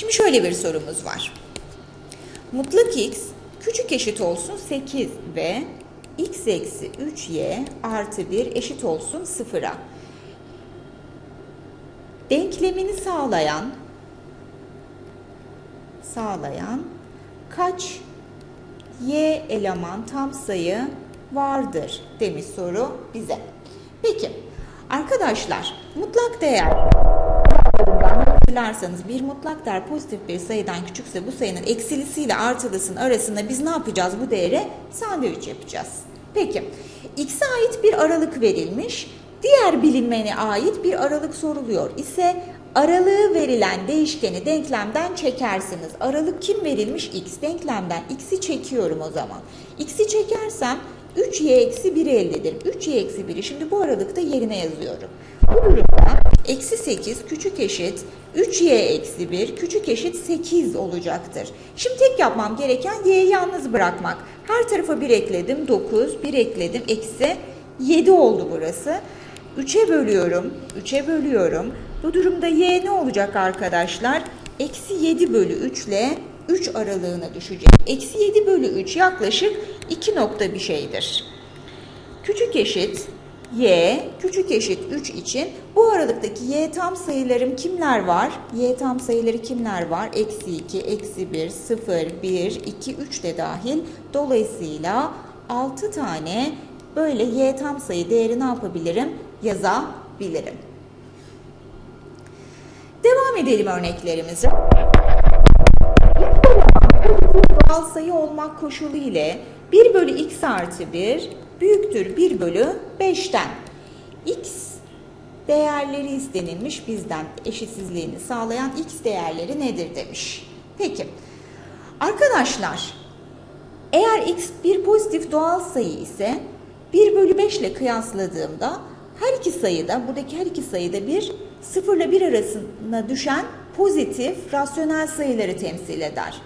Şimdi şöyle bir sorumuz var. Mutlak x küçük eşit olsun 8 ve x eksi 3y artı 1 eşit olsun 0'a. Denklemini sağlayan sağlayan kaç y eleman tam sayı vardır demiş soru bize. Peki arkadaşlar mutlak değer hatırlarsanız bir mutlak değer pozitif bir sayıdan küçükse bu sayının eksilisiyle artılısının arasında biz ne yapacağız bu değere? Sandviç yapacağız. Peki x'e ait bir aralık verilmiş. Diğer bilinmene ait bir aralık soruluyor ise aralığı verilen değişkeni denklemden çekersiniz. Aralık kim verilmiş? x. Denklemden x'i çekiyorum o zaman. x'i çekersem 3y eksi 1 eldedir. 3y eksi 1'i şimdi bu aralıkta yerine yazıyorum. Bu durumda eksi 8 küçük eşit 3y eksi 1 küçük eşit 8 olacaktır. Şimdi tek yapmam gereken y'yi yalnız bırakmak. Her tarafa 1 ekledim 9, 1 ekledim eksi 7 oldu burası. 3'e bölüyorum, 3'e bölüyorum. Bu durumda y ne olacak arkadaşlar? Eksi 7 bölü 3 ile 3 aralığına düşecek. Eksi 7 bölü 3 yaklaşık 2 nokta bir şeydir. Küçük eşit y küçük eşit 3 için bu aralıktaki y tam sayılarım kimler var? y tam sayıları kimler var? Eksi 2, eksi 1, 0, 1, 2, 3 de dahil. Dolayısıyla 6 tane böyle y tam sayı değeri ne yapabilirim? Yazabilirim. Devam edelim örneklerimize. Doğal sayı olmak koşulu ile 1 bölü x artı 1 büyüktür 1 bölü 5'ten. x değerleri istenilmiş bizden eşitsizliğini sağlayan x değerleri nedir demiş. Peki arkadaşlar eğer x bir pozitif doğal sayı ise 1 bölü 5 ile kıyasladığımda her iki sayıda buradaki her iki sayıda bir 0 ile 1 arasına düşen pozitif rasyonel sayıları temsil eder.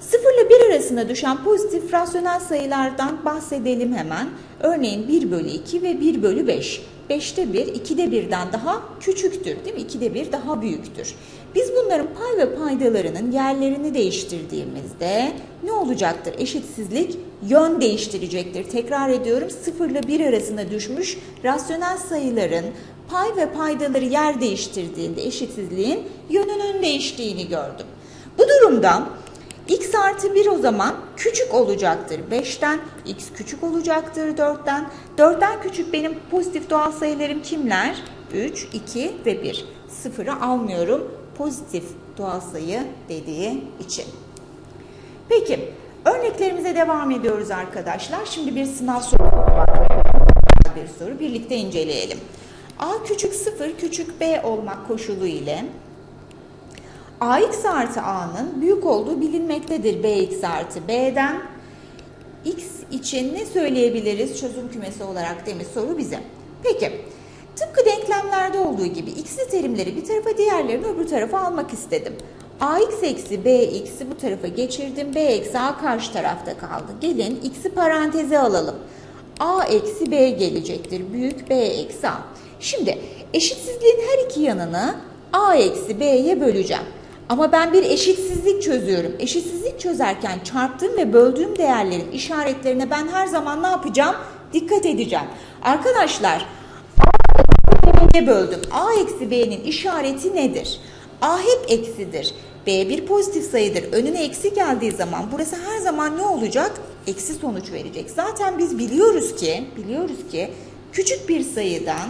0 ile 1 arasında düşen pozitif rasyonel sayılardan bahsedelim hemen. Örneğin 1 bölü 2 ve 1 bölü 5. 5'te 1, 2'de 1'den daha küçüktür değil mi? 2'de 1 daha büyüktür. Biz bunların pay ve paydalarının yerlerini değiştirdiğimizde ne olacaktır? Eşitsizlik yön değiştirecektir. Tekrar ediyorum 0 ile 1 arasında düşmüş rasyonel sayıların pay ve paydaları yer değiştirdiğinde eşitsizliğin yönünün değiştiğini gördüm. Bu durumda x artı 1 o zaman küçük olacaktır 5'ten, x küçük olacaktır 4'ten. 4'ten küçük benim pozitif doğal sayılarım kimler? 3, 2 ve 1. Sıfırı almıyorum pozitif doğal sayı dediği için. Peki örneklerimize devam ediyoruz arkadaşlar. Şimdi bir sınav sorusu var. Bir soru birlikte inceleyelim. A küçük 0 küçük B olmak koşulu ile ax artı a'nın büyük olduğu bilinmektedir bx artı b'den. x için ne söyleyebiliriz çözüm kümesi olarak demiş soru bize. Peki tıpkı denklemlerde olduğu gibi x'li terimleri bir tarafa diğerlerini öbür tarafa almak istedim. ax eksi bx'i bu tarafa geçirdim. b eksi a karşı tarafta kaldı. Gelin x'i paranteze alalım. a eksi b gelecektir. Büyük b eksi a. Şimdi eşitsizliğin her iki yanını a eksi b'ye böleceğim. Ama ben bir eşitsizlik çözüyorum. Eşitsizlik çözerken çarptığım ve böldüğüm değerlerin işaretlerine ben her zaman ne yapacağım? Dikkat edeceğim. Arkadaşlar A böldüm. A eksi B'nin işareti nedir? A hep eksidir. B bir pozitif sayıdır. Önüne eksi geldiği zaman burası her zaman ne olacak? Eksi sonuç verecek. Zaten biz biliyoruz ki, biliyoruz ki küçük bir sayıdan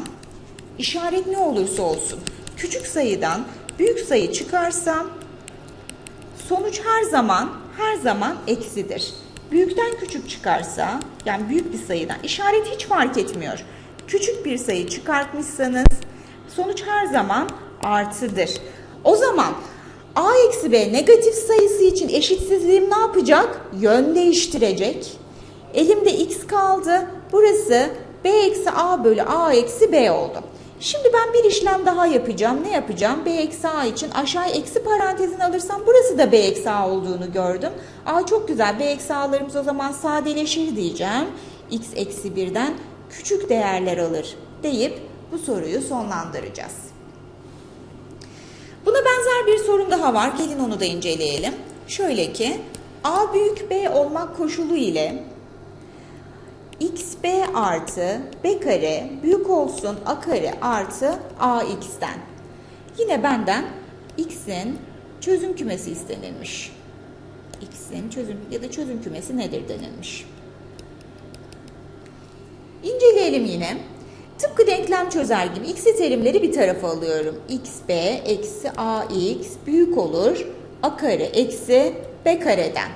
işaret ne olursa olsun küçük sayıdan büyük sayı çıkarsam sonuç her zaman her zaman eksidir. Büyükten küçük çıkarsa yani büyük bir sayıdan işaret hiç fark etmiyor. Küçük bir sayı çıkartmışsanız sonuç her zaman artıdır. O zaman a eksi b negatif sayısı için eşitsizliğim ne yapacak? Yön değiştirecek. Elimde x kaldı. Burası b eksi a bölü a eksi b oldu. Şimdi ben bir işlem daha yapacağım. Ne yapacağım? B eksi A için aşağı eksi parantezini alırsam burası da B eksi A olduğunu gördüm. A çok güzel. B eksi A'larımız o zaman sadeleşir diyeceğim. X eksi 1'den küçük değerler alır deyip bu soruyu sonlandıracağız. Buna benzer bir sorum daha var. Gelin onu da inceleyelim. Şöyle ki A büyük B olmak koşulu ile xb artı b kare büyük olsun a kare artı ax'ten. Yine benden x'in çözüm kümesi istenilmiş. x'in çözüm ya da çözüm kümesi nedir denilmiş. İnceleyelim yine. Tıpkı denklem çözer gibi x'i terimleri bir tarafa alıyorum. xb eksi ax büyük olur a kare eksi b kareden.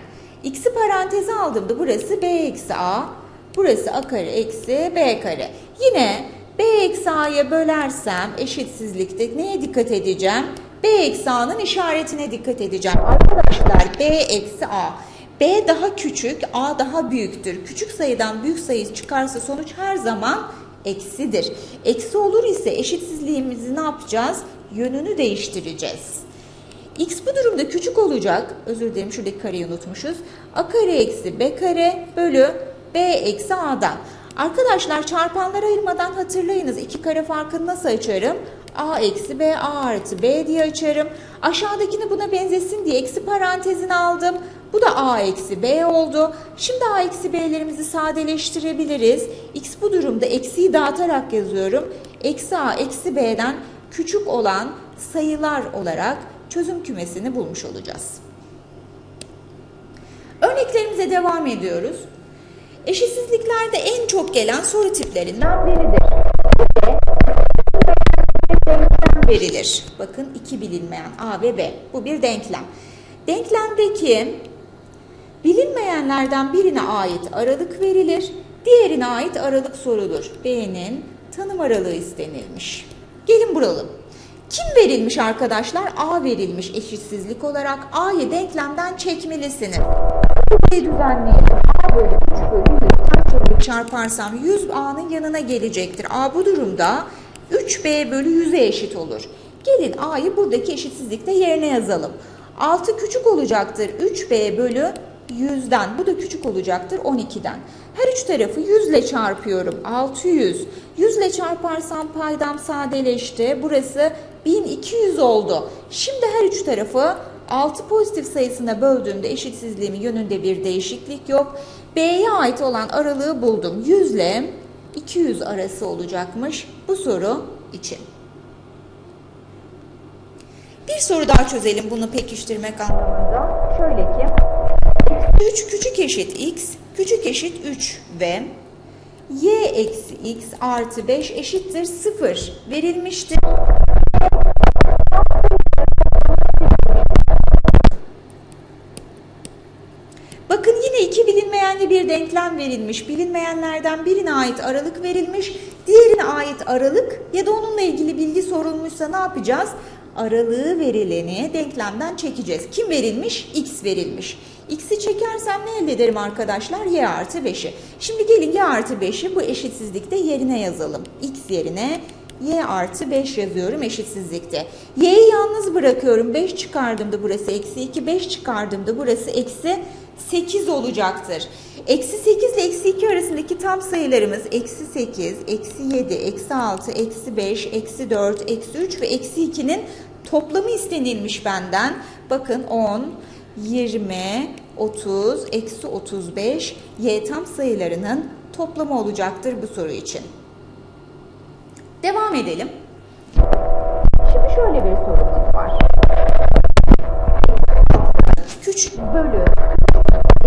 x'i paranteze aldığımda burası b eksi a, burası a kare eksi b kare. Yine b eksi a'ya bölersem eşitsizlikte neye dikkat edeceğim? b eksi a'nın işaretine dikkat edeceğim. Arkadaşlar b eksi a. B daha küçük, A daha büyüktür. Küçük sayıdan büyük sayı çıkarsa sonuç her zaman eksidir. Eksi olur ise eşitsizliğimizi ne yapacağız? Yönünü değiştireceğiz. X bu durumda küçük olacak. Özür dilerim şuradaki kareyi unutmuşuz. A kare eksi B kare bölü B eksi A'dan. Arkadaşlar çarpanları ayırmadan hatırlayınız. iki kare farkını nasıl açarım? A eksi B A artı B diye açarım. Aşağıdakini buna benzesin diye eksi parantezini aldım. Bu da A eksi B oldu. Şimdi A eksi B'lerimizi sadeleştirebiliriz. X bu durumda eksiyi dağıtarak yazıyorum. Eksi A eksi B'den küçük olan sayılar olarak çözüm kümesini bulmuş olacağız. Örneklerimize devam ediyoruz. Eşitsizliklerde en çok gelen soru tiplerinden biridir. Denklem verilir. Bakın iki bilinmeyen A ve B. Bu bir denklem. Denklemdeki bilinmeyenlerden birine ait aralık verilir. Diğerine ait aralık sorulur. B'nin tanım aralığı istenilmiş. Gelin buralım. Kim verilmiş arkadaşlar? A verilmiş eşitsizlik olarak. A'yı denklemden çekmelisiniz. Burayı düzenleyelim. A bölü 3 bölü 100 çarparsam 100 A'nın yanına gelecektir. A bu durumda 3B bölü 100'e eşit olur. Gelin A'yı buradaki eşitsizlikte yerine yazalım. 6 küçük olacaktır 3B bölü 100'den. Bu da küçük olacaktır 12'den. Her üç tarafı 100 ile çarpıyorum. 600. 100 ile çarparsam paydam sadeleşti. Burası 1200 oldu. Şimdi her üç tarafı 6 pozitif sayısına böldüğümde eşitsizliğimin yönünde bir değişiklik yok. B'ye ait olan aralığı buldum. 100 ile 200 arası olacakmış bu soru için. Bir soru daha çözelim bunu pekiştirmek anlamında. Şöyle ki 3 küçük eşit x küçük eşit 3 ve y eksi x artı 5 eşittir 0 verilmiştir. Bilinmeyenli bir denklem verilmiş. Bilinmeyenlerden birine ait aralık verilmiş. Diğerine ait aralık ya da onunla ilgili bilgi sorulmuşsa ne yapacağız? Aralığı verileni denklemden çekeceğiz. Kim verilmiş? X verilmiş. X'i çekersem ne elde ederim arkadaşlar? Y artı 5'i. Şimdi gelin Y artı 5'i bu eşitsizlikte yerine yazalım. X yerine Y artı 5 yazıyorum eşitsizlikte. Y'yi yalnız bırakıyorum. 5 çıkardığımda burası eksi 2. 5 çıkardığımda burası eksi 8 olacaktır. Eksi 8 ile eksi 2 arasındaki tam sayılarımız eksi 8, eksi 7, eksi 6, eksi 5, eksi 4, eksi 3 ve eksi 2'nin toplamı istenilmiş benden. Bakın 10, 20, 30, eksi 35 y tam sayılarının toplamı olacaktır bu soru için. Devam edelim. Şimdi şöyle bir sorumuz var. Küçük bölü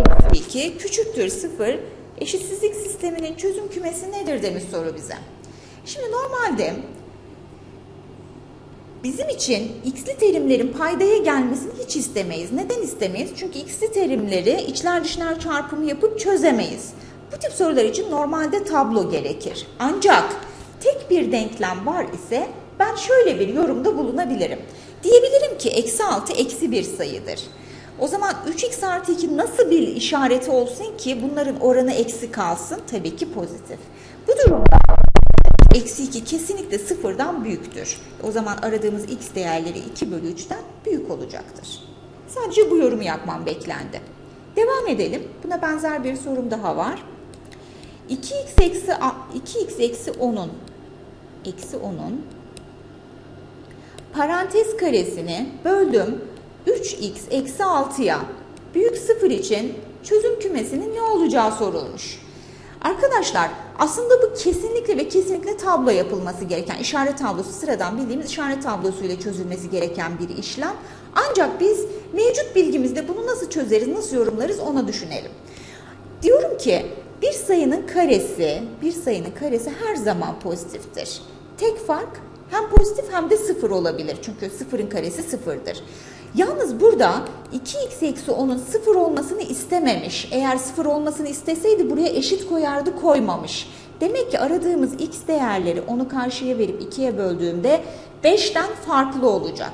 eksi 2 küçüktür 0 eşitsizlik sisteminin çözüm kümesi nedir demiş soru bize. Şimdi normalde Bizim için x'li terimlerin paydaya gelmesini hiç istemeyiz. Neden istemeyiz? Çünkü x'li terimleri içler dışlar çarpımı yapıp çözemeyiz. Bu tip sorular için normalde tablo gerekir. Ancak tek bir denklem var ise ben şöyle bir yorumda bulunabilirim. Diyebilirim ki eksi 6 eksi bir sayıdır. O zaman 3x artı 2 nasıl bir işareti olsun ki bunların oranı eksi kalsın? Tabii ki pozitif. Bu durumda eksi 2 kesinlikle sıfırdan büyüktür. O zaman aradığımız x değerleri 2 bölü 3'ten büyük olacaktır. Sadece bu yorumu yapmam beklendi. Devam edelim. Buna benzer bir sorum daha var. 2x eksi 2x eksi 10'un eksi 10'un parantez karesini böldüm 3x eksi 6'ya büyük sıfır için çözüm kümesinin ne olacağı sorulmuş. Arkadaşlar aslında bu kesinlikle ve kesinlikle tablo yapılması gereken işaret tablosu sıradan bildiğimiz işaret tablosuyla çözülmesi gereken bir işlem. Ancak biz mevcut bilgimizde bunu nasıl çözeriz, nasıl yorumlarız ona düşünelim. Diyorum ki bir sayının karesi, bir sayının karesi her zaman pozitiftir. Tek fark hem pozitif hem de sıfır olabilir. Çünkü sıfırın karesi sıfırdır. Yalnız burada 2x eksi 10'un sıfır olmasını istememiş. Eğer sıfır olmasını isteseydi buraya eşit koyardı koymamış. Demek ki aradığımız x değerleri onu karşıya verip 2'ye böldüğümde 5'ten farklı olacak.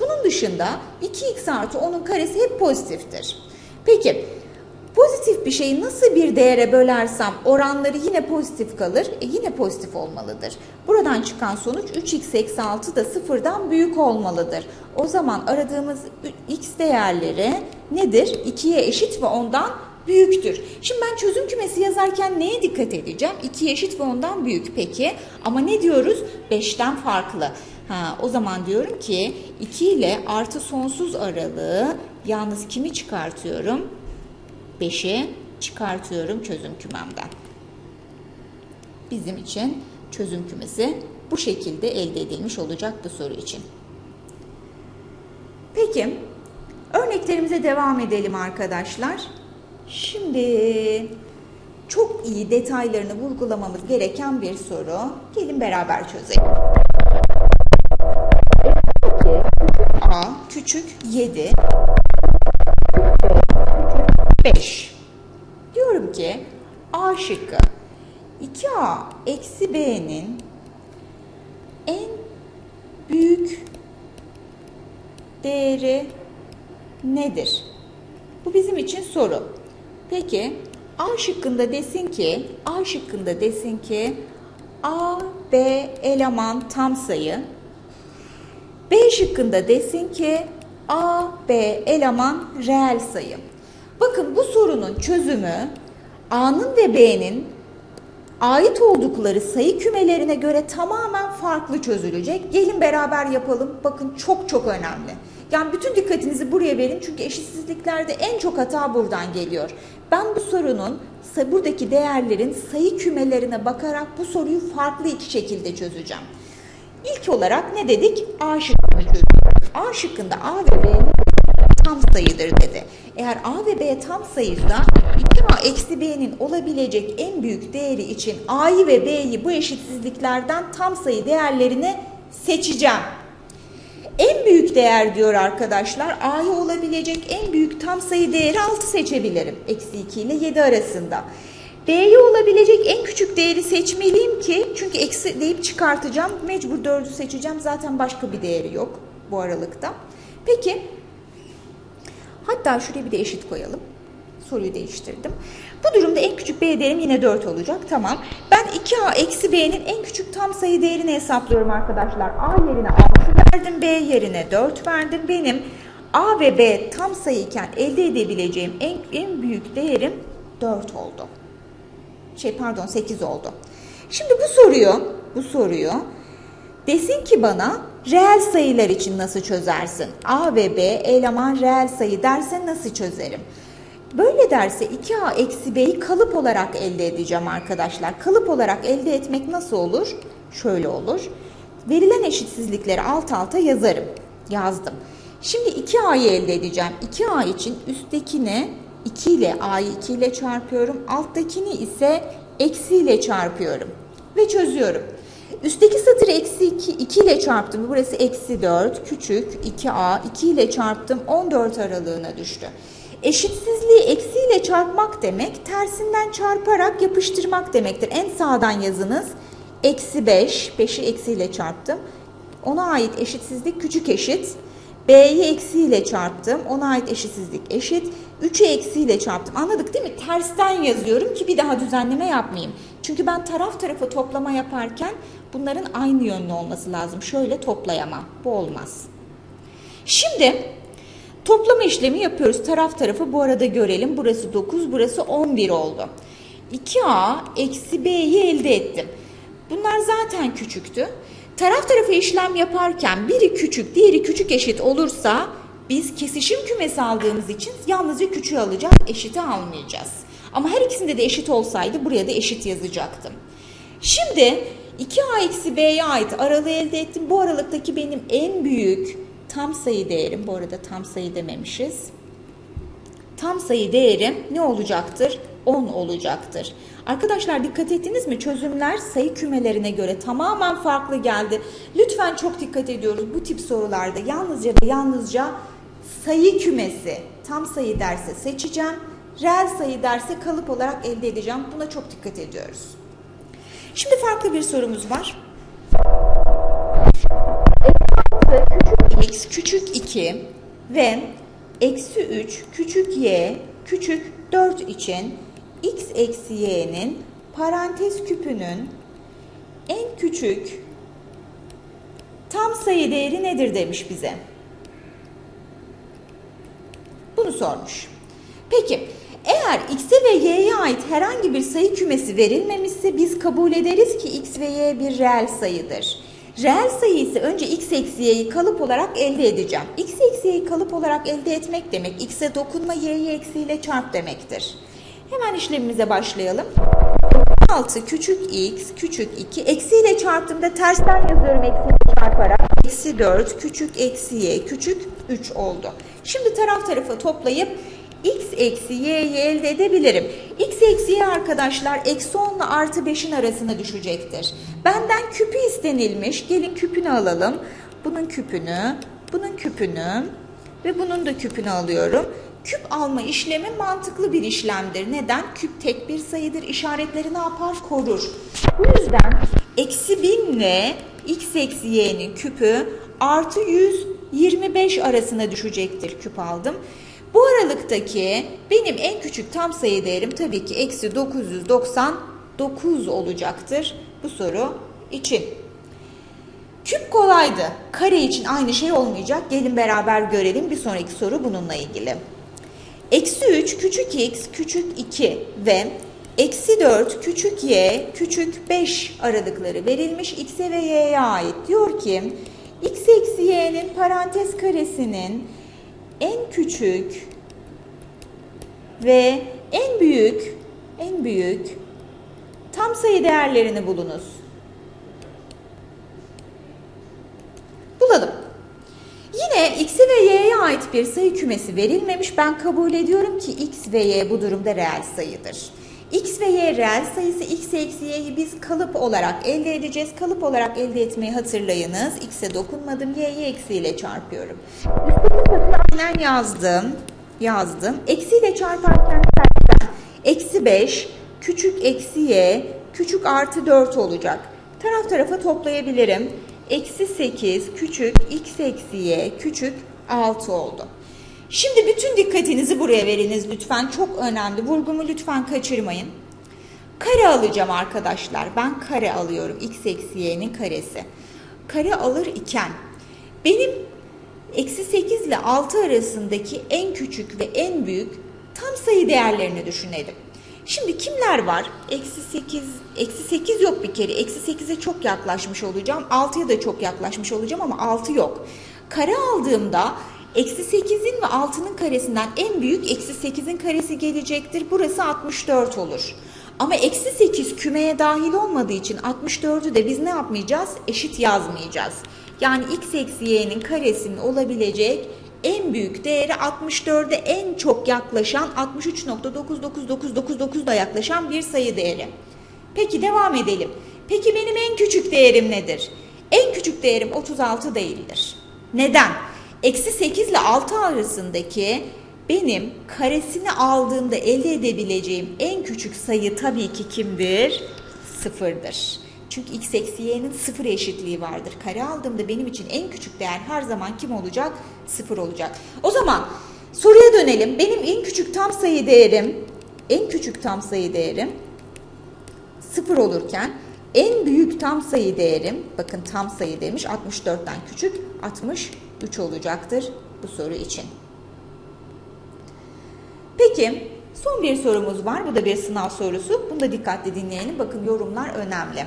Bunun dışında 2x artı 10'un karesi hep pozitiftir. Peki Pozitif bir şeyi nasıl bir değere bölersem oranları yine pozitif kalır. E yine pozitif olmalıdır. Buradan çıkan sonuç 3x eksi 6 da sıfırdan büyük olmalıdır. O zaman aradığımız x değerleri nedir? 2'ye eşit ve ondan büyüktür. Şimdi ben çözüm kümesi yazarken neye dikkat edeceğim? 2 eşit ve ondan büyük peki. Ama ne diyoruz? 5'ten farklı. Ha, o zaman diyorum ki 2 ile artı sonsuz aralığı yalnız kimi çıkartıyorum? 5'i çıkartıyorum çözüm kümemden. Bizim için çözüm kümesi bu şekilde elde edilmiş olacak bu soru için. Peki örneklerimize devam edelim arkadaşlar. Şimdi çok iyi detaylarını vurgulamamız gereken bir soru. Gelin beraber çözelim. A küçük 7 5. Diyorum ki A şıkkı 2A eksi B'nin en büyük değeri nedir? Bu bizim için soru. Peki A şıkkında desin ki A şıkkında desin ki A, B eleman tam sayı. B şıkkında desin ki A, B eleman reel sayı. Bakın bu sorunun çözümü A'nın ve B'nin ait oldukları sayı kümelerine göre tamamen farklı çözülecek. Gelin beraber yapalım. Bakın çok çok önemli. Yani bütün dikkatinizi buraya verin çünkü eşitsizliklerde en çok hata buradan geliyor. Ben bu sorunun buradaki değerlerin sayı kümelerine bakarak bu soruyu farklı iki şekilde çözeceğim. İlk olarak ne dedik? A şıkkını çözüyoruz. A şıkkında A ve B'nin tam sayıdır dedi. Eğer A ve B tam sayıysa 2A eksi B'nin olabilecek en büyük değeri için A'yı ve B'yi bu eşitsizliklerden tam sayı değerlerini seçeceğim. En büyük değer diyor arkadaşlar. A'ya olabilecek en büyük tam sayı değeri 6 seçebilirim. Eksi 2 ile 7 arasında. B'ye olabilecek en küçük değeri seçmeliyim ki çünkü eksi deyip çıkartacağım. Mecbur 4'ü seçeceğim. Zaten başka bir değeri yok bu aralıkta. Peki Hatta şuraya bir de eşit koyalım. Soruyu değiştirdim. Bu durumda en küçük b değerim yine 4 olacak. Tamam. Ben 2a eksi b'nin en küçük tam sayı değerini hesaplıyorum arkadaşlar. a yerine 6 verdim. b yerine 4 verdim. Benim a ve b tam sayıyken elde edebileceğim en, en büyük değerim 4 oldu. Şey pardon 8 oldu. Şimdi bu soruyu bu soruyu desin ki bana Reel sayılar için nasıl çözersin? A ve B eleman reel sayı derse nasıl çözerim? Böyle derse 2A eksi B'yi kalıp olarak elde edeceğim arkadaşlar. Kalıp olarak elde etmek nasıl olur? Şöyle olur. Verilen eşitsizlikleri alt alta yazarım. Yazdım. Şimdi 2A'yı elde edeceğim. 2A için üsttekini 2 ile A'yı 2 ile çarpıyorum. Alttakini ise eksi ile çarpıyorum. Ve çözüyorum. Üstteki satırı eksi 2, 2 ile çarptım. Burası eksi 4, küçük 2a, 2 ile çarptım 14 aralığına düştü. Eşitsizliği eksi ile çarpmak demek, tersinden çarparak yapıştırmak demektir. En sağdan yazınız eksi 5, 5'i eksi ile çarptım. Ona ait eşitsizlik küçük eşit. B'yi eksiyle çarptım. Ona ait eşitsizlik eşit. 3'ü eksiyle çarptım. Anladık değil mi? Tersten yazıyorum ki bir daha düzenleme yapmayayım. Çünkü ben taraf tarafa toplama yaparken bunların aynı yönlü olması lazım. Şöyle toplayamam. Bu olmaz. Şimdi toplama işlemi yapıyoruz. Taraf tarafı bu arada görelim. Burası 9, burası 11 oldu. 2A eksi B'yi elde ettim. Bunlar zaten küçüktü. Taraf tarafa işlem yaparken biri küçük, diğeri küçük eşit olursa biz kesişim kümesi aldığımız için yalnızca küçüğü alacağız, eşiti almayacağız. Ama her ikisinde de eşit olsaydı buraya da eşit yazacaktım. Şimdi 2a eksi b'ye ait aralığı elde ettim. Bu aralıktaki benim en büyük tam sayı değerim, bu arada tam sayı dememişiz. Tam sayı değerim ne olacaktır? 10 olacaktır. Arkadaşlar dikkat ettiniz mi? Çözümler sayı kümelerine göre tamamen farklı geldi. Lütfen çok dikkat ediyoruz bu tip sorularda. Yalnızca ve yalnızca sayı kümesi tam sayı derse seçeceğim. Reel sayı derse kalıp olarak elde edeceğim. Buna çok dikkat ediyoruz. Şimdi farklı bir sorumuz var. x küçük 2 ve eksi 3 küçük y küçük 4 için x eksi y'nin parantez küpünün en küçük tam sayı değeri nedir demiş bize. Bunu sormuş. Peki eğer x'e ve y'ye ait herhangi bir sayı kümesi verilmemişse biz kabul ederiz ki x ve y bir reel sayıdır. Reel sayı ise önce x eksi y'yi kalıp olarak elde edeceğim. x eksi y'yi kalıp olarak elde etmek demek x'e dokunma y'yi eksiyle çarp demektir. Hemen işlemimize başlayalım. 6 küçük x küçük 2 eksiyle çarptığımda tersten yazıyorum eksiyle çarparak. Eksi 4 küçük eksi y küçük 3 oldu. Şimdi taraf tarafa toplayıp x eksi y'yi elde edebilirim. x eksi y arkadaşlar eksi 10 ile artı 5'in arasına düşecektir. Benden küpü istenilmiş. Gelin küpünü alalım. Bunun küpünü, bunun küpünü ve bunun da küpünü alıyorum. Küp alma işlemi mantıklı bir işlemdir. Neden? Küp tek bir sayıdır. İşaretleri ne yapar? Korur. Bu yüzden eksi 1000 ile x eksi y'nin küpü artı 125 arasına düşecektir küp aldım. Bu aralıktaki benim en küçük tam sayı değerim tabii ki eksi 999 olacaktır bu soru için. Küp kolaydı. Kare için aynı şey olmayacak. Gelin beraber görelim. Bir sonraki soru bununla ilgili. Eksi 3 küçük x küçük 2 ve eksi 4 küçük y küçük 5 aralıkları verilmiş x'e ve y'ye ait. Diyor ki x eksi y'nin parantez karesinin en küçük ve en büyük en büyük tam sayı değerlerini bulunuz. Bulalım. Yine x ve y'ye ait bir sayı kümesi verilmemiş. Ben kabul ediyorum ki x ve y bu durumda reel sayıdır. X ve y reel sayısı x eksi y'yi biz kalıp olarak elde edeceğiz. Kalıp olarak elde etmeyi hatırlayınız. x'e dokunmadım. y'yi eksiyle çarpıyorum. Üstteki satırı aynen yazdım. Yazdım. Eksiyle çarparken eksi 5 küçük eksi y küçük artı 4 olacak. Taraf tarafa toplayabilirim. Eksi 8 küçük x eksi y küçük 6 oldu. Şimdi bütün dikkatinizi buraya veriniz lütfen. Çok önemli. Vurgumu lütfen kaçırmayın. Kare alacağım arkadaşlar. Ben kare alıyorum. x eksi y'nin karesi. Kare alır iken benim eksi 8 ile 6 arasındaki en küçük ve en büyük tam sayı değerlerini düşünelim. Şimdi kimler var? Eksi 8, eksi 8 yok bir kere. Eksi 8'e çok yaklaşmış olacağım. 6'ya da çok yaklaşmış olacağım ama 6 yok. Kare aldığımda eksi 8'in ve 6'nın karesinden en büyük eksi 8'in karesi gelecektir. Burası 64 olur. Ama eksi 8 kümeye dahil olmadığı için 64'ü de biz ne yapmayacağız? Eşit yazmayacağız. Yani x eksi y'nin karesinin olabilecek en büyük değeri 64'e en çok yaklaşan 63.99999 da yaklaşan bir sayı değeri. Peki devam edelim. Peki benim en küçük değerim nedir? En küçük değerim 36 değildir. Neden? Eksi 8 ile 6 arasındaki benim karesini aldığımda elde edebileceğim en küçük sayı tabii ki kimdir? Sıfırdır. Çünkü x eksi y'nin sıfır eşitliği vardır. Kare aldığımda benim için en küçük değer her zaman kim olacak? Sıfır olacak. O zaman soruya dönelim. Benim en küçük tam sayı değerim, en küçük tam sayı değerim sıfır olurken en büyük tam sayı değerim, bakın tam sayı demiş 64'ten küçük 63 olacaktır bu soru için. Peki son bir sorumuz var. Bu da bir sınav sorusu. Bunu da dikkatli dinleyelim. Bakın yorumlar önemli.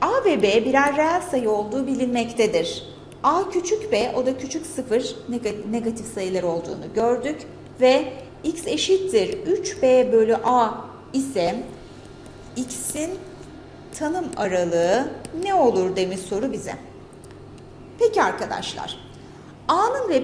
A ve B birer reel sayı olduğu bilinmektedir. A küçük B, o da küçük sıfır neg- negatif sayılar olduğunu gördük ve x eşittir 3b bölü a ise x'in tanım aralığı ne olur demiş soru bize. Peki arkadaşlar, A'nın ve